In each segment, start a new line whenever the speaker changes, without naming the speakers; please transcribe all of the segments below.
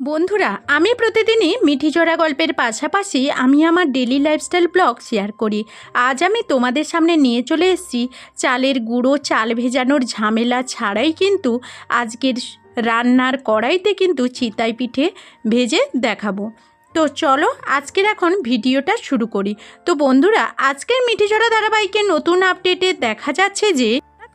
বন্ধুরা, আমি প্রতিদিনই মিঠি জোড়া গল্পের পাশাপাশি আমি আমার ডেলি লাইফস্টাইল ব্লগ শেয়ার করি। আজ আমি তোমাদের সামনে নিয়ে চলে এসেছি চালের গুঁড়ো, চাল ভেজানোর ঝামেলা ছাড়াই কিন্তু আজকের রান্নার কড়াইতে কিন্তু চিতাই পিঠে ভেজে দেখাবো। তো চলো, আজকের এখন ভিডিওটা শুরু করি। তো বন্ধুরা, আজকের মিঠি জোড়া ধারাবাহিকের নতুন আপডেটে দেখা যাচ্ছে যে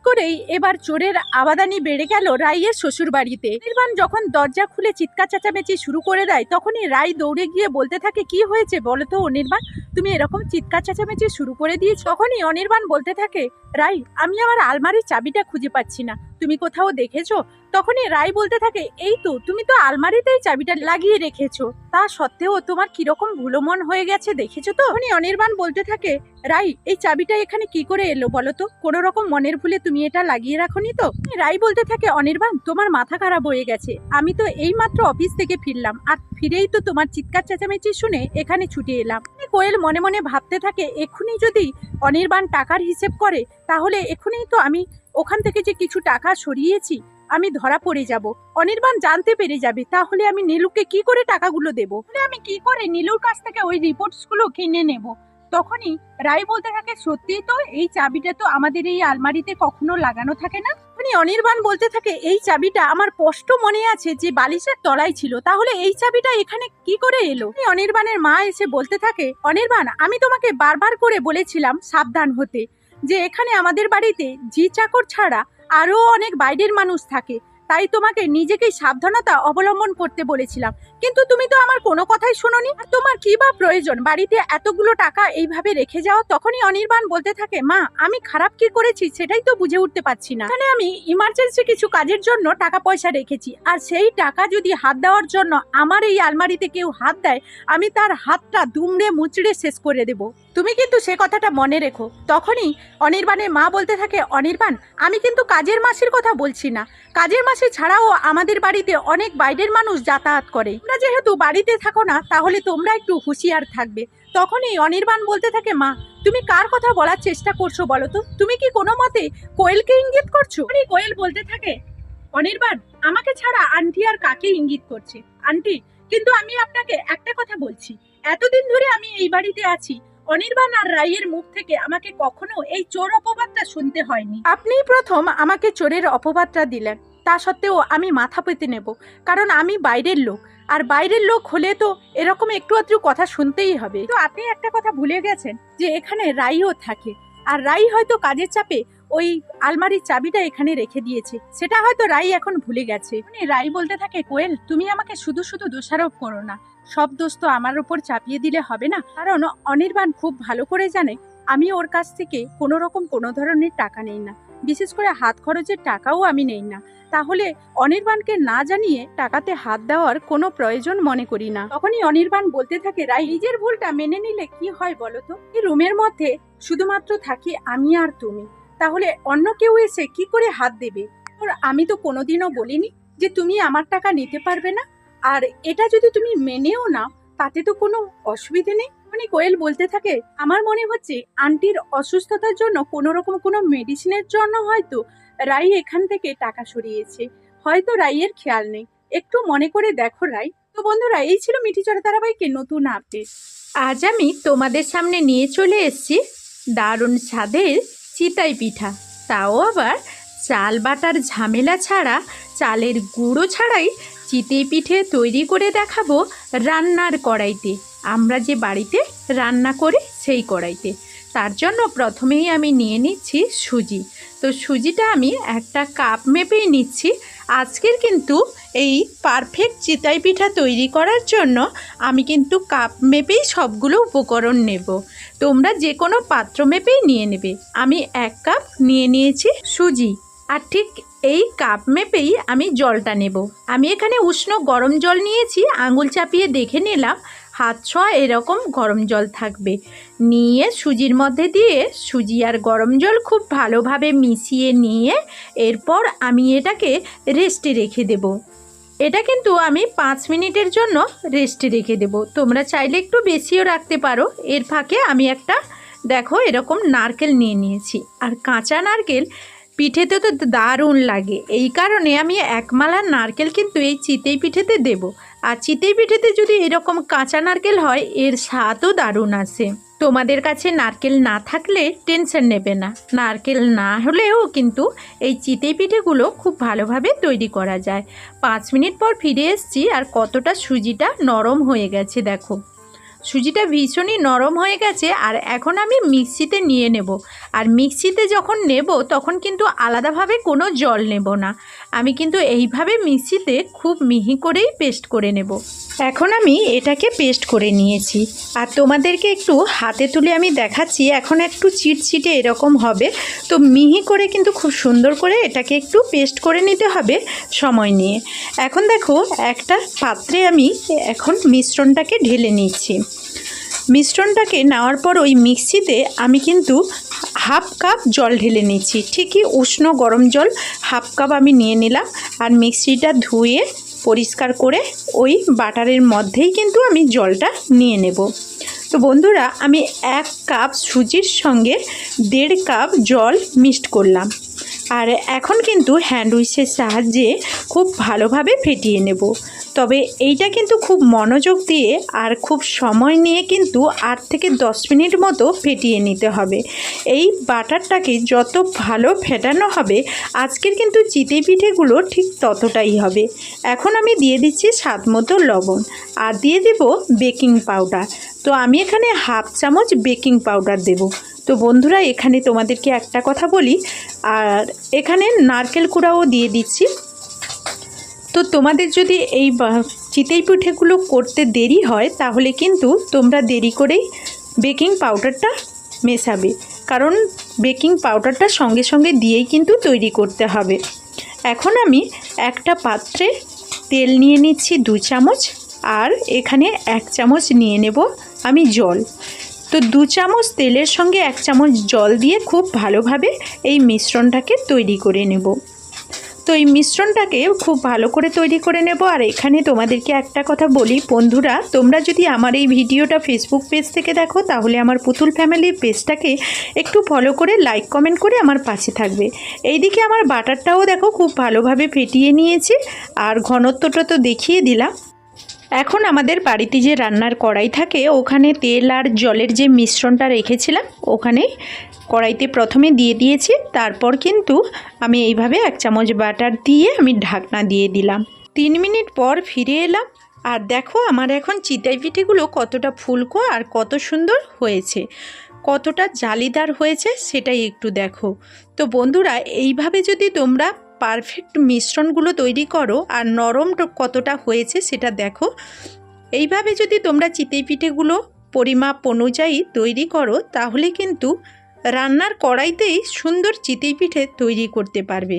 করেই এবার চোরের আবাদানি বেড়ে গেল রাইয়ের শ্বশুর বাড়িতে নির্বাণ যখন দরজা খুলে চিৎকার চেঁচামেচি শুরু করে দেয়, তখনই রাই দৌড়ে গিয়ে বলতে থাকে, কি হয়েছে বলো তো অনির্বাণ? তুমি এরকম চিৎকার চেঁচামেচি শুরু করে দিয়েছ? তখনই অনির্বাণ বলতে থাকে, রাই, আমি আমার আলমারির চাবিটা খুঁজে পাচ্ছি না। তুমি কোথাও দেখেছ? তখনই রাই বলতে থাকে, এই তো, তুমি তো আলমারিতেই চাবিটা লাগিয়ে রেখেছো। তা সত্ত্বেও তোমার কীরকম ভুলো মন হয়ে গেছে দেখেছ তো? তখনই অনির্বাণ বলতে থাকে, রাই, এই চাবিটা এখানে কি করে এলো বলো তো? কোনো রকম মনের ভুলে তুমি এটা লাগিয়ে রাখোনি তো? রাই বলতে থাকে, অনির্বাণ, তোমার মাথা খারাপ হয়ে গেছে। আমি তো এই মাত্র অফিস থেকে ফিরলাম, আর ফিরেই তো তোমার চিৎকার চেঁচামেচি শুনে এখানে ছুটে এলাম। কোয়েল মনে মনে ভাবতে থাকে, এক্ষুনি যদি অনির্বাণ টাকার হিসেব করে, তাহলে এক্ষুনি তো আমি ওখান থেকে যে কিছু টাকা সরিয়েছি, আমি ধরা পড়ে যাব। অনির্বাণ জানতে পেরে যাবে, তাহলে আমি নীলুকে কি করে টাকাগুলো দেবো? আমি কি করে নীলুর কাছ থেকে ওই রিপোর্টসগুলো কিনে নেব? তখনই রাই বলতে থাকে, সত্যি তো, এই চাবিটা তো আমাদের এই আলমারিতে কখনো লাগানো থাকে না? উনি অনির্বাণ বলতে থাকে, এই চাবিটা আমার স্পষ্ট মনে আছে যে বালিশের তলায় ছিল, তাহলে এই চাবিটা এখানে কি করে এলো? অনির্বাণের মা এসে বলতে থাকে, অনির্বাণ, আমি তোমাকে বারবার করে বলেছিলাম সাবধান হতে। যে এখানে আমাদের বাড়িতে জি চাকর ছাড়া আরও অনেক বাইরের মানুষ থাকে। তাই তোমাকে নিজেকেই সাবধানতা অবলম্বন করতে বলেছিলাম। কিন্তু তুমি তো আমার কোনো কথাই শোনোনি। তোমার কি বা প্রয়োজন? বাড়িতে এতগুলো টাকা এইভাবে রেখে যাও, তখনই অনির্বাণ বলতে থাকে, মা, আমি খারাপ কি করেছি সেটাই তো বুঝে উঠতে পারছি না। এখানে আমি ইমার্জেন্সি কিছু কাজের জন্য টাকা পয়সা রেখেছি। আর সেই টাকা যদি হাত দেওয়ার জন্য আমার এই আলমারিতে কেউ হাত দেয়, আমি তার হাতটা দুমড়ে মুচড়ে শেষ করে দেব। তুমি কিন্তু সে কথাটা মনে রেখো। তখনই অনির্বাণের মা বলতে থাকে, অনির্বাণ, আমি কিন্তু কাজের মাসির কথা বলছি না। কাজের মাসে ছাড়াও আমাদের বাড়িতে অনেক বাইরের মানুষ যাতায়াত করে। তোমরা যেহেতু বাড়িতে থাকো না, তাহলে তোমরা একটু হুঁশিয়ার থাকবে। তখনই অনির্বাণ বলতে থাকে, মা, তুমি কার কথা বলার চেষ্টা করছ বলো তো? তুমি কি কোনো মতে কোয়েলকে ইঙ্গিত করছ? আরে কোয়েল বলতে থাকে, অনির্বাণ, আমাকে ছাড়া আন্টি আর কাকে ইঙ্গিত করছে? আন্টি, কিন্তু আমি আপনাকে একটা কথা বলছি। এতদিন ধরে আমি এই বাড়িতে আছি। অনির্বাণ আর রাইয়ের মুখ থেকে আমাকে কখনো এই চোর অপবাদটা শুনতে হয়নি। আপনিই প্রথম আমাকে চোরের অপবাদটা দিলেন। তা সত্ত্বেও আমি মাথা পেতে নেব, কারণ আমি বাইরের লোক। আর বাইরের লোক হলে তো এরকম একটু আধটু কথা শুনতেই হবে। তো আপনি একটা কথা ভুলে গেছেন যে এখানে রাইও থাকে। আর রাই হয়তো কাজের চাপে ওই আলমারির চাবিটা এখানে রেখে দিয়েছে। সেটা হয়তো রাই এখন ভুলে গেছে। রাই বলতে থাকে, কোয়েল, তুমি আমাকে শুধু শুধু দোষারোপ করো না। সব দোষ তো আমার উপর চাপিয়ে দিলে হবে না। কারণ অনির্বাণ খুব ভালো করে জানে, আমি ওর কাছ থেকে কোনো রকম কোনো ধরনের টাকা নেই না। বিশেষ করে হাত খরচের টাকাও আমি নেই না। তাহলে অনির্বাণকে না জানিয়ে টাকাতে হাত দেওয়ার কোনো প্রয়োজন মনে করি না। তখনই অনির্বাণ বলতে থাকে, রাই, নিজের ভুলটা মেনে নিলে কি হয় বলো তো? এই রুমের মধ্যে শুধুমাত্র থাকি আমি আর তুমি। তাহলে অন্য কেউ এসে কি করে হাত দেবে? ওর আমি তো কোনোদিনও বলিনি যে তুমি আমার টাকা নিতে পারবে না। আর এটা যদি তুমি মেনেও নাও, তাতে তো কোনো অসুবিধে নেই। মানে কোয়েল বলতে থাকে, আমার মনে হচ্ছে আন্টির অসুস্থতার জন্য কোনো রকম কোনো মেডিসিনের জন্য হয়তো রাই এখান থেকে টাকা সরিয়েছে। হয়তো রাইয়ের খেয়াল নেই। একটু মনে করে দেখো রাই। তো বন্ধুরা, এই ছিল মিঠি চড়া ধারাবাহিকের নতুন আপডেট আজ আমি তোমাদের সামনে নিয়ে চলে এসেছি দারুণ স্বাদের চিতাই পিঠা। তাও আবার চাল বাটার ঝামেলা ছাড়া চালের গুঁড়ো ছাড়াই চিতই পিঠে তৈরি করে দেখাবো রান্নার কড়াইতে। আমরা যে বাড়িতে রান্না করি সেই কড়াইতে। তার জন্য প্রথমেই আমি নিয়ে নিচ্ছি সুজি। তো সুজিটা আমি একটা কাপ মেপেই নিচ্ছি। আজকের কিন্তু এই পারফেক্ট চিতাই পিঠা তৈরি করার জন্য আমি কিন্তু কাপ মেপেই সবগুলো উপকরণ নেব। তোমরা যে কোনো পাত্র মেপেই নিয়ে নেবে। আমি এক কাপ নিয়ে নিয়েছি সুজি। আর ঠিক এই কাপ মেপেই আমি জলটা নেব। আমি এখানে উষ্ণ গরম জল নিয়েছি। আঙুল চাপিয়ে দেখে নিলাম। হাত ছোঁয়া এরকম গরম জল থাকবে। নিয়ে সুজির মধ্যে দিয়ে সুজি আর গরম জল খুব ভালোভাবে মিশিয়ে নিয়ে এরপর আমি এটাকে রেস্টে রেখে দেব। এটা কিন্তু আমি পাঁচ মিনিটের জন্য রেস্টে রেখে দেব। তোমরা চাইলে একটু বেশিও রাখতে পারো। এর ফাঁকে আমি একটা, দেখো এরকম নারকেল নিয়ে নিয়েছি। আর কাঁচা নারকেল পিঠেতে তো দারুণ লাগে। এই কারণে আমি একমালা নারকেল কিন্তু এই চিতেই পিঠেতে দেব। আর চিতেই পিঠেতে যদি এরকম কাঁচা নারকেল হয়, এর স্বাদও দারুণ আসে তোমাদের কাছে নারকেল না থাকলে টেনশন নেবে না। নারকেল না হলেও কিন্তু এই চিতেই পিঠেগুলো খুব ভালোভাবে তৈরি করা যায়। পাঁচ মিনিট পর ফিরে এসেছি আর কতটা সুজিটা নরম হয়ে গেছে, দেখো। সুজিটা ভীষণই নরম হয়ে গেছে, আর এখন আমি মিক্সিতে নিয়ে নেব। আর মিক্সিতে যখন নেব, তখন কিন্তু আলাদাভাবে কোনো জল নেব না। আমি কিন্তু এইভাবে মিক্সিতে খুব মিহি করেই পেস্ট করে নেব। এখন আমি এটাকে পেস্ট করে নিয়েছি। আর তোমাদেরকে একটু হাতে তুলে আমি দেখাচ্ছি, এখন একটু চিটচিটে এরকম হবে। তো মিহি করে কিন্তু খুব সুন্দর করে এটাকে একটু পেস্ট করে নিতে হবে সময় নিয়ে। এখন দেখো, একটা পাত্রে আমি এখন মিশ্রণটাকে ঢেলে নিচ্ছি। মিশ্রণটাকে নেওয়ার পর ওই মিক্সিতে আমি কিন্তু হাফ কাপ জল ঢেলে নিচ্ছি ঠিকই উষ্ণ গরম জল হাফ কাপ আমি নিয়ে নিলাম আর মিক্সিটা ধুয়ে পরিষ্কার করে ওই বাটারের মধ্যেই কিন্তু আমি জলটা নিয়ে নেব। তো বন্ধুরা, আমি এক কাপ সুজির সঙ্গে দেড় কাপ জল মিক্সড করলাম। আর এখন কিন্তু হ্যান্ড উইচের সাহায্যে খুব ভালোভাবে ফেটিয়ে নেব। তবে এইটা কিন্তু খুব মনোযোগ দিয়ে আর খুব সময় নিয়ে কিন্তু আট থেকে দশ মিনিট মতো ফেটিয়ে নিতে হবে। এই বাটারটাকে যত ভালো ফেটানো হবে, আজকের কিন্তু চিতে পিঠেগুলো ঠিক ততটাই হবে। এখন আমি দিয়ে দিচ্ছি স্বাদ মতো লবণ আর দিয়ে দেব বেকিং পাউডার। তো আমি এখানে হাফ চামচ বেকিং পাউডার দেব। তো বন্ধুরা, এখানে তোমাদেরকে একটা কথা বলি। আর এখানে নারকেল কুড়াও দিয়ে দিচ্ছি। তো তোমাদের যদি এই চিতই পিঠেগুলো করতে দেরি হয়, তাহলে কিন্তু তোমরা দেরি করেই বেকিং পাউডারটা মেশাবে। কারণ বেকিং পাউডারটা সঙ্গে সঙ্গে দিয়েই কিন্তু তৈরি করতে হবে। এখন আমি একটা পাত্রে তেল নিয়ে নিচ্ছি দু চামচ, আর এখানে এক চামচ নিয়ে নেব আমি জল। তো দু চামচ তেলের সঙ্গে এক চামচ জল দিয়ে খুব ভালোভাবে এই মিশ্রণটাকে তৈরি করে নেব। তো এই মিশ্রণটাকে খুব ভালো করে তৈরি করে নেব। আর এখানে তোমাদেরকে একটা কথা বলি, বন্ধুরা, তোমরা যদি আমার এই ভিডিওটা ফেসবুক পেজ থেকে দেখো, তাহলে আমার পুতুল ফ্যামিলির পেজটাকে একটু ফলো করে লাইক কমেন্ট করে আমার পাশে থাকবে। এইদিকে আমার বাটারটাও দেখো, খুব ভালোভাবে ফেটিয়ে নিয়েছে। আর ঘনত্বটা তো দেখিয়ে দিলাম। এখন আমাদের বাড়িতে যে রান্নার কড়াই থাকে, ওখানে তেল আর জলের যে মিশ্রণটা রেখেছিলাম, ওখানে কড়াইতে প্রথমে দিয়ে দিয়েছি। তারপর কিন্তু আমি এইভাবে এক চামচ বাটার দিয়ে আমি ঢাকনা দিয়ে দিলাম। তিন মিনিট পর ফিরে এলাম। আর দেখো, আমার এখন চিতাই পিঠেগুলো কতটা ফুলকো আর কত সুন্দর হয়েছে। কতটা জালিদার হয়েছে সেটাই একটু দেখো। তো বন্ধুরা, এইভাবে যদি তোমরা পারফেক্ট মিশ্রণগুলো তৈরি করো আর নরম কতটা হয়েছে সেটা দেখো। এইভাবে যদি তোমরা চিতই পিঠেগুলো পরিমাপ অনুযায়ী তৈরি করো, তাহলে কিন্তু রান্নার কড়াইতেই সুন্দর চিতই পিঠে তৈরি করতে পারবে।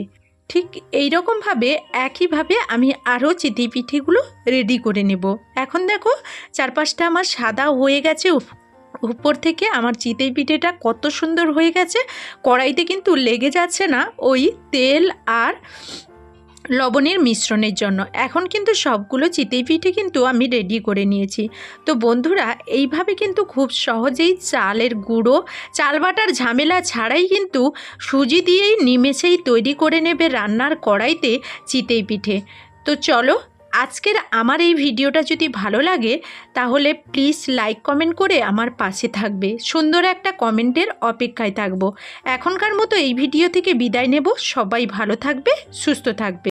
ঠিক এই রকমভাবে একইভাবে আমি আরও চিতই পিঠেগুলো রেডি করে নেব। এখন দেখো, চারপাশটা আমার সাদা হয়ে গেছে উপর থেকে আমার চিতই পিঠেটা কত সুন্দর হয়ে গেছে। কড়াইতে কিন্তু লেগে যাচ্ছে না ওই তেল আর লবণের মিশ্রণের জন্য। এখন কিন্তু সবগুলো চিতই পিঠে কিন্তু আমি রেডি করে নিয়েছি। তো বন্ধুরা, এইভাবে কিন্তু খুব সহজেই চালের গুঁড়ো, চাল বাটার ঝামেলা ছাড়াই কিন্তু সুজি দিয়েই নিমেষেই তৈরি করে নেবে রান্নার কড়াইতে চিতই পিঠে। তো চলো আজকের আমার এই ভিডিওটা যদি ভালো লাগে, তাহলে প্লিজ লাইক কমেন্ট করে আমার পাশে থাকবে। সুন্দর একটা কমেন্টের অপেক্ষায় থাকব। এখনকার মতো এই ভিডিও থেকে বিদায় নেব। সবাই ভালো থাকবে, সুস্থ থাকবে।